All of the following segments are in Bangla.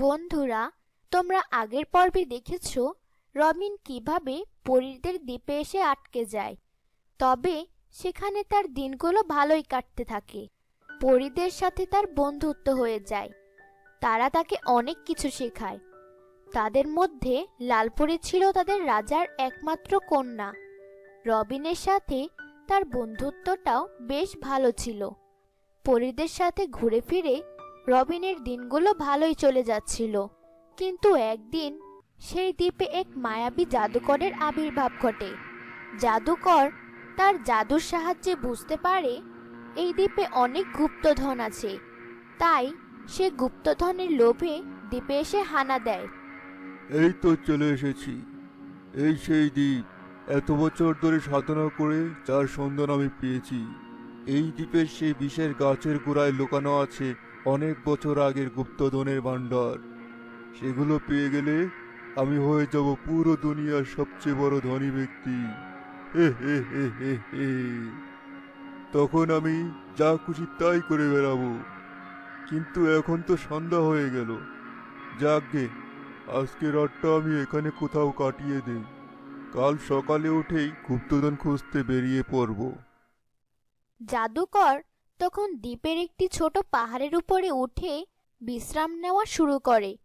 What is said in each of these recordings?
বন্ধুরা, তোমরা আগের পর্বে দেখেছ রবিন কীভাবে পরীরদের দ্বীপে এসে আটকে যায়। তবে সেখানে তার দিনগুলো ভালোই কাটতে থাকে। পরীদের সাথে তার বন্ধুত্ব হয়ে যায়। তারা তাকে অনেক কিছু শেখায়। তাদের মধ্যে লালপরি ছিল তাদের রাজার একমাত্র কন্যা। রবিনের সাথে তার বন্ধুত্বটাও বেশ ভালো ছিল। পরীদের সাথে ঘুরে ফিরে রবিনের দিনগুলো ভালোই চলে যাচ্ছিল। কিন্তু একদিন সেই দ্বীপে এক মায়াবী জাদুকরের আবির্ভাব ঘটে। জাদুকর তার জাদুর সাহায্যে বুঝতে পারে এই দ্বীপে অনেক গুপ্তধন আছে। তাই সে গুপ্তধনের লোভে দ্বীপে এসে হানা দেয়। এই তো চলে এসেছি। এই সেই দ্বীপ, এত বছর ধরে সাধনা করে যার সন্ধান আমি পেয়েছি। এই দ্বীপের সেই বিষের গাছের গোড়ায় লুকানো আছে অনেক বছর আগের গুপ্তধনের ভাণ্ডার। সেগুলো পেয়ে গেলে আমি হয়ে যাব পুরো দুনিয়ার সবচেয়ে বড় ধনী ব্যক্তি। হে হে হে হে তখন আমি যা খুশি তাই করে বেড়াবো। কিন্তু এখন তো সন্ধ্যা হয়ে গেল। যাকগে, আজকে রাতটা আমি এখানে কোথাও কাটিয়ে দেই। কাল সকালে উঠেই গুপ্তধন খুঁজতে বেরিয়ে পড়ব। জাদুকর তখন দ্বীপের একটি ছোট পাহাড়ের উপরে উঠে বিশ্রাম নেওয়া শুরু করে।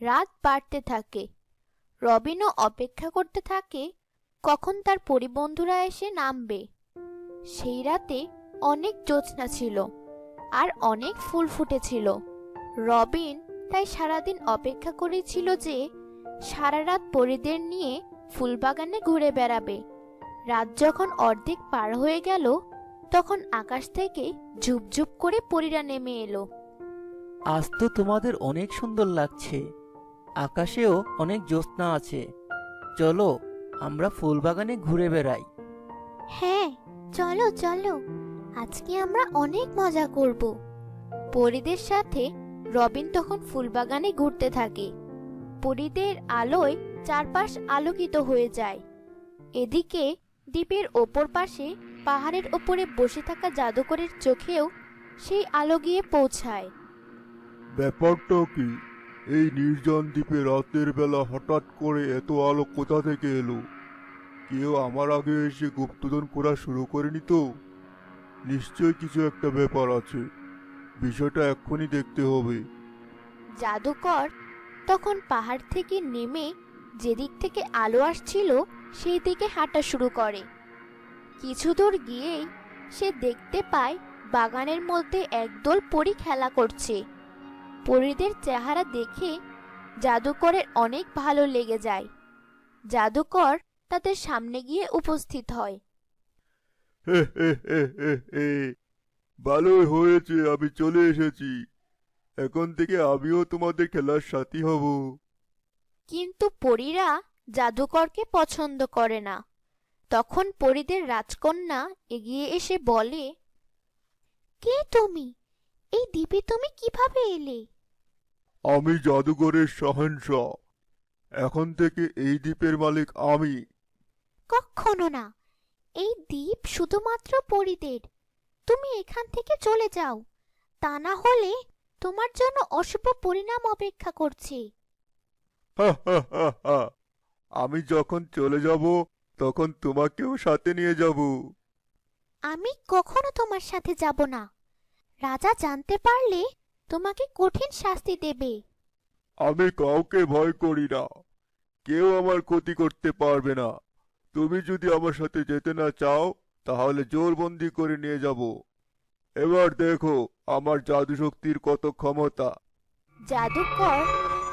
রাত বাড়তে থাকে। রবিনও অপেক্ষা করতে থাকে কখন তার পরিবন্ধুরা এসে নামবে। সেই রাতে অনেক জ্যোৎস্না ছিল আর অনেক ফুল ফুটেছিল। রবিন তাই সারাদিন অপেক্ষা করেছিল যে সারা রাত পরিদের নিয়ে ফুলবাগানে ঘুরে বেড়াবে। রাত যখন অর্ধেক পার হয়ে গেল তখন আকাশ থেকে ঝুপঝুপ করে পরীরা নেমে এলো। আজ তো তোমাদের অনেক সুন্দর লাগছে। আকাশেও অনেক জ্যোৎস্না আছে। চলো আমরা ফুলবাগানে ঘুরে বেড়াই। হ্যাঁ চলো চলো। আজকে আমরা অনেক মজা করব। পরীদের সাথে রবিন তখন ফুলবাগানে ঘুরতে থাকে। পরীদের আলোয় চারপাশ আলোকিত হয়ে যায়। এদিকে দ্বীপের ওপর পাশে পাহাড়ের ওপরে বসে থাকা জাদুকরের চোখেও সেই আলো গিয়ে পৌঁছায়। ব্যাপারটা কি? এই নির্জন দ্বীপে রাতের বেলা হঠাৎ করে এত আলো কোথা থেকে এলো? কেউ আমার আগে এসে গুপ্তধন করা শুরু করেনি তো? নিশ্চয় কিছু একটা ব্যাপার আছে। বিষয়টা এক্ষুনি দেখতে হবে। জাদুকর তখন পাহাড় থেকে নেমে যেদিক থেকে আলো আসছিল সেই দিকে হাঁটা শুরু করে। কিছু দূর গিয়েই সে দেখতে পায় বাগানের মধ্যে একদল পরী খেলা করছে। পরীদের চেহারা দেখে জাদুকরের অনেক ভালো লেগে যায়। জাদুকর তাদের সামনে গিয়ে উপস্থিত হয়। ভালোই হয়েছে আমি চলে এসেছি। এখন থেকে আমিও তোমাদের খেলার সাথী হব। কিন্তু পরীরা জাদুকরকে পছন্দ করে না। তখন পরিদের রাজকন্যা এগিয়ে এসে বলে কে তুমি? এই দ্বীপে তুমি কীভাবে এলে? আমি জাদুঘরের সহনসা এখন থেকে এই দ্বীপের মালিক আমি। কখনো না। এই দ্বীপ শুধুমাত্র পরিদের। তুমি এখান থেকে চলে যাও। তা না হলে তোমার জন্য অশুভ পরিণাম অপেক্ষা করছে। আমি যখন চলে যাব তখন তোমাকেও সাথে নিয়ে যাব। আমি কখনো তোমার সাথে যাব না। রাজা জানতে পারলে তোমাকে কঠিন শাস্তি দেবে। আমি কাউকে ভয় করি না। কেউ আমার ক্ষতি করতে পারবে না। তুমি যদি আমার সাথে যেতে না চাও তাহলে জোরবন্দি করে নিয়ে যাব। এবার দেখো আমার জাদু শক্তির কত ক্ষমতা। জাদুকর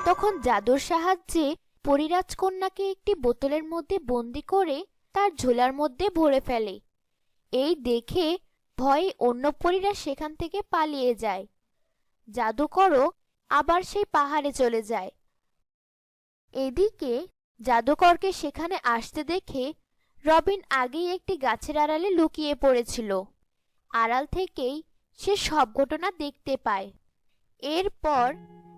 তখন জাদুর সাহায্যে পরিরাজকন্যাকে একটি বোতলের মধ্যে বন্দি করে তার ঝোলার মধ্যে ভরে ফেলে। এই দেখে ভয়ে অন্য পরীরা সেখান থেকে পালিয়ে যায়। জাদুকরও আবার সেই পাহাড়ে চলে যায়। এদিকে জাদুকরকে সেখানে আসতে দেখে রবিন আগেই একটি গাছের আড়ালে লুকিয়ে পড়েছিল। আড়াল থেকেই সে সব ঘটনা দেখতে পায়। এরপর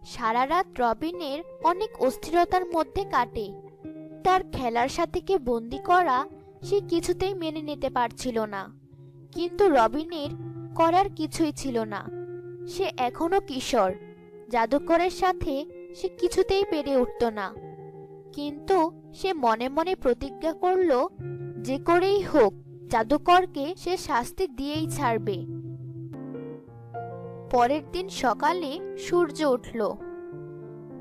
সারা রাত রবিনের অনেক অস্থিরতার মধ্যে কাটে। তার খেলার সাথীকে বন্দি করা সে কিছুতেই মেনে নিতে পারছিল না। কিন্তু রবিনের করার কিছুই ছিল না। সে এখনও কিশোর। জাদুকরের সাথে সে কিছুতেই পেরে উঠত না। কিন্তু সে মনে মনে প্রতিজ্ঞা করল, যে করেই হোক, জাদুকরকে সে শাস্তি দিয়েই ছাড়বে। পরের দিন সকালে সূর্য উঠল।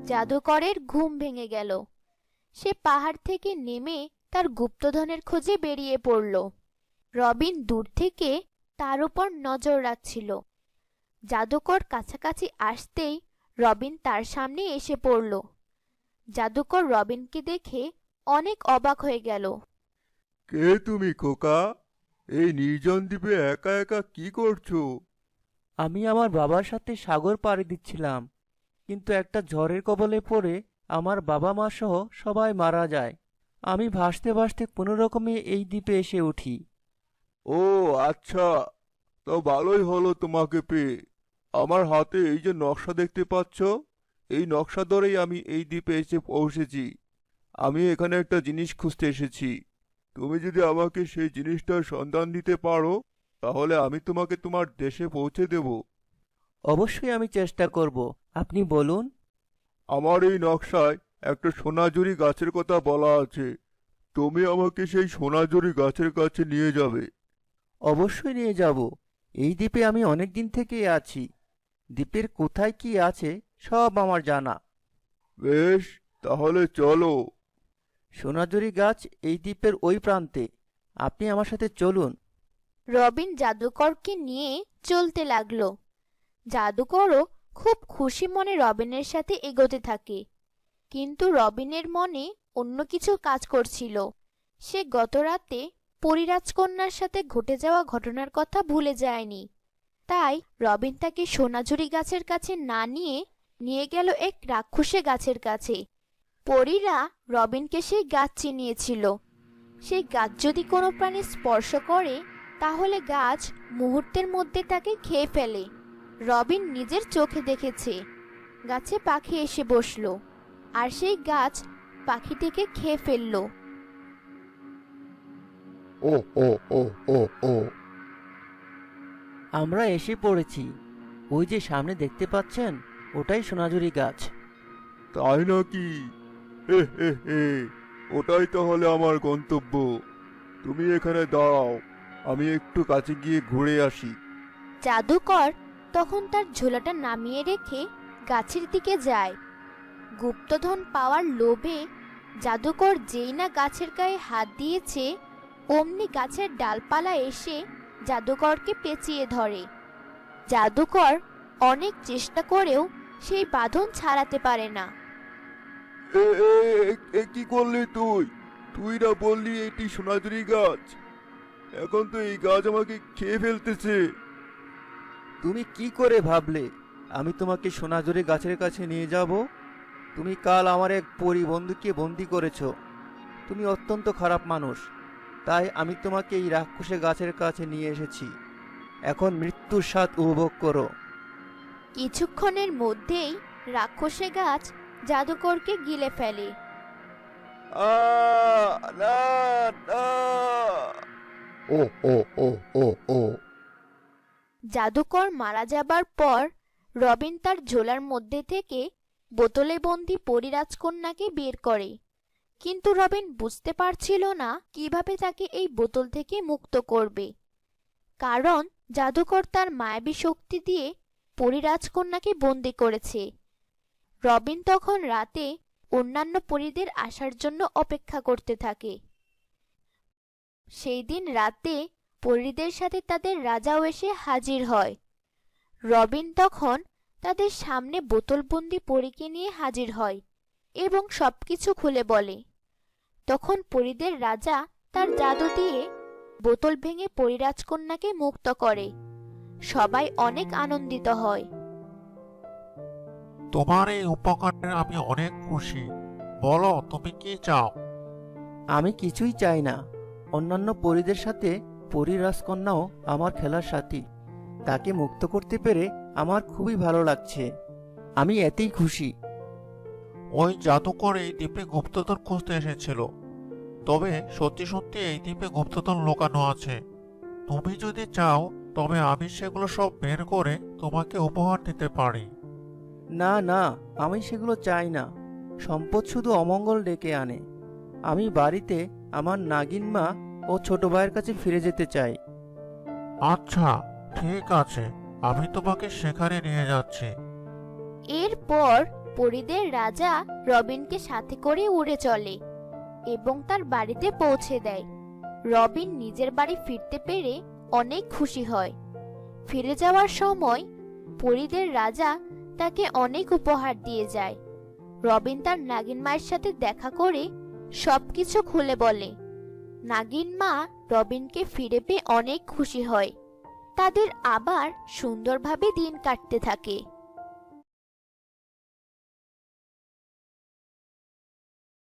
জাদুকরের ঘুম ভেঙে গেল। সে পাহাড় থেকে নেমে তার গুপ্তধনের খোঁজে বেরিয়ে পড়ল। রবিন দূর থেকে তার উপর নজর রাখছিল। জাদুকর কাছাকাছি আসতেই রবিন তার সামনে এসে পড়ল। জাদুকর রবিনকে দেখে অনেক অবাক হয়ে গেল। কে তুমি খোকা? এই নির্জন দ্বীপে একা একা কি করছ? আমি আমার বাবার সাথে সাগর পাড়ি দিচ্ছিলাম, কিন্তু একটা ঝড়ের কবলে পড়ে আমার বাবা মা সহ সবাই মারা যায়। আমি ভাসতে ভাসতে কোনো রকমে এই দ্বীপে এসে উঠি। ও আচ্ছা তো ভালোই হলো তোমাকে পেয়ে। আমার হাতে এই যে নকশা দেখতে পাচ্ছ, এই নকশা ধরেই আমি এই দ্বীপে এসে পৌঁছেছি। আমি এখানে একটা জিনিস খুঁজতে এসেছি। তুমি যদি আমাকে সেই জিনিসটার সন্ধান দিতে পারো তাহলে আমি তোমাকে তোমার দেশে পৌঁছে দেব। অবশ্যই আমি চেষ্টা করব। আপনি বলুন। আমার এই নকশায় একটা সোনাঝুরি গাছের কথা বলা আছে। তুমি আমাকে সেই সোনাঝুরি গাছের কাছে নিয়ে যাবে। অবশ্যই নিয়ে যাব। এই দ্বীপে আমি অনেক দিন থেকেই আছি। দ্বীপের কোথায় কি আছে সব আমার জানা। বেশ তাহলে চলো। সোনাঝুরি গাছ এই দ্বীপের ওই প্রান্তে। আপনি আমার সাথে চলুন। রবিন জাদুকরকে নিয়ে চলতে লাগল। জাদুকরও খুব খুশি মনে রবিনের সাথে এগোতে থাকে। কিন্তু রবিনের মনে অন্য কিছু কাজ করছিল। সে গত রাতে পরিরাজকন্যার সাথে ঘটে যাওয়া ঘটনার কথা ভুলে যায়নি। তাই রবিন তাকে সোনাঝুরি গাছের কাছে না নিয়ে নিয়ে গেল এক রাক্ষসে গাছের কাছে। পরীরা রবিনকে সেই গাছ চিনিয়েছিল। সেই গাছ যদি কোনো প্রাণী স্পর্শ করে তাহলে গাছ মুহূর্তের মধ্যে তাকে খেয়ে ফেলে। রবিন নিজের চোখে দেখেছে। গাছে পাখি এসে বসল আর সেই গাছ পাখিটিকে খেয়ে ফেলল। ও ও ও ও ও। আমরা এসে পড়েছি। ওই যে সামনে দেখতে পাচ্ছেন ওটাই সোনাঝুরি গাছ। তাই নাকি? হে হে হে ওটাই তাহলে আমার গন্তব্য। তুমি এখানে দাঁড়াও। আমি একটু কাছে গিয়ে ঘুরে আসি। জাদুকর তখন তার ঝোলাটা নামিয়ে রেখে গাছের দিকে যায়। গুপ্তধন পাওয়ার লোভে জাদুকর যেই না গাছের গায়ে হাত দিয়েছে অমনি গাছের ডালপালা এসে জাদুকরকে পেঁচিয়ে ধরে। জাদুকর অনেক চেষ্টা করেও সেই বাঁধন ছাড়াতে পারে না। এ কি করলি তুই? তুই না বললি এটি সোনাঝুরি গাছ? এখন তো এই গাছ আমাকে খেয়ে ফেলতেছে। তুমি কি করে ভাবলে? আমি তোমাকে সোনাঝুরি গাছের কাছে নিয়ে যাব? তুমি কাল আমার এক পরি বন্ধুকে বন্দি করেছ। তুমি অত্যন্ত খারাপ মানুষ। তাই আমি তোমাকে এই রাক্ষসে গাছের কাছে নিয়ে এসেছি। এখন মৃত্যুর স্বাদ উপভোগ করো। কিছুক্ষণের মধ্যেই রাক্ষসে গাছ জাদুকরকে গিলে ফেলে। আ না না। ও ও ও ও ও। জাদুকর মারা যাবার পর রবিন তার ঝোলার মধ্যে থেকে বোতলে বন্দি পরিরাজকন্যাকে বের করে। কিন্তু রবিন বুঝতে পারছিল না কীভাবে তাকে এই বোতল থেকে মুক্ত করবে। কারণ জাদুকর তার মায়াবী শক্তি দিয়ে পরিরাজকন্যাকে বন্দি করেছে। রবিন তখন রাতে অন্যান্য পরীদের আসার জন্য অপেক্ষা করতে থাকে। সেই দিন রাতে পরীদের সাথে তাদের রাজাও এসে হাজির হয়। রবিন তখন তাদের সামনে বোতলবন্দি পরীকে নিয়ে হাজির হয় এবং সবকিছু খুলে বলে। তখন পরীদের রাজা তার জাদু দিয়ে বোতল ভেঙে পরিরাজকন্যাকে মুক্ত করে। সবাই অনেক আনন্দিত হয়। তোমার এই উপকারে আমি অনেক খুশি। বলো তুমি কি চাও? আমি কিছুই চাই না। অন্যান্য পরীদের সাথে পরী রাজকন্যাও আমার খেলার সাথী। তাকে মুক্ত করতে পেরে আমার খুবই ভালো লাগছে। আমি এতেই খুশি। ওই জাদুকর এই দ্বীপে গুপ্তধন খুঁজতে এসেছিল। তবে সত্যি সত্যি এই দ্বীপে গুপ্তধন লুকানো আছে। তুমি যদি চাও তবে আমি সেগুলো সব বের করে তোমাকে উপহার দিতে পারি। না না আমি সেগুলো চাই না। সম্পদ শুধু অমঙ্গল ডেকে আনে। আমি বাড়িতে আমার নাগিন মা ও ছোট ভাইয়ের কাছে ফিরে যেতে চাই। আচ্ছা ঠিক আছে। আমি তোমাকে সেখানে নিয়ে যাচ্ছি। এরপর পরিদের রাজা রবিনকে সাথে করে উড়ে চলে এবং তার বাড়িতে পৌঁছে দেয়। রবিন নিজের বাড়ি ফিরতে পেরে অনেক খুশি হয়। ফিরে যাওয়ার সময় পরিদের রাজা তাকে অনেক উপহার দিয়ে যায়। রবিন তার নাগিন মায়ের সাথে দেখা করে সবকিছু খুলে বলে। নাগিন মা রবিনকে ফিরে পেয়ে অনেক খুশি হয়। তাদের আবার সুন্দরভাবে দিন কাটতে থাকে।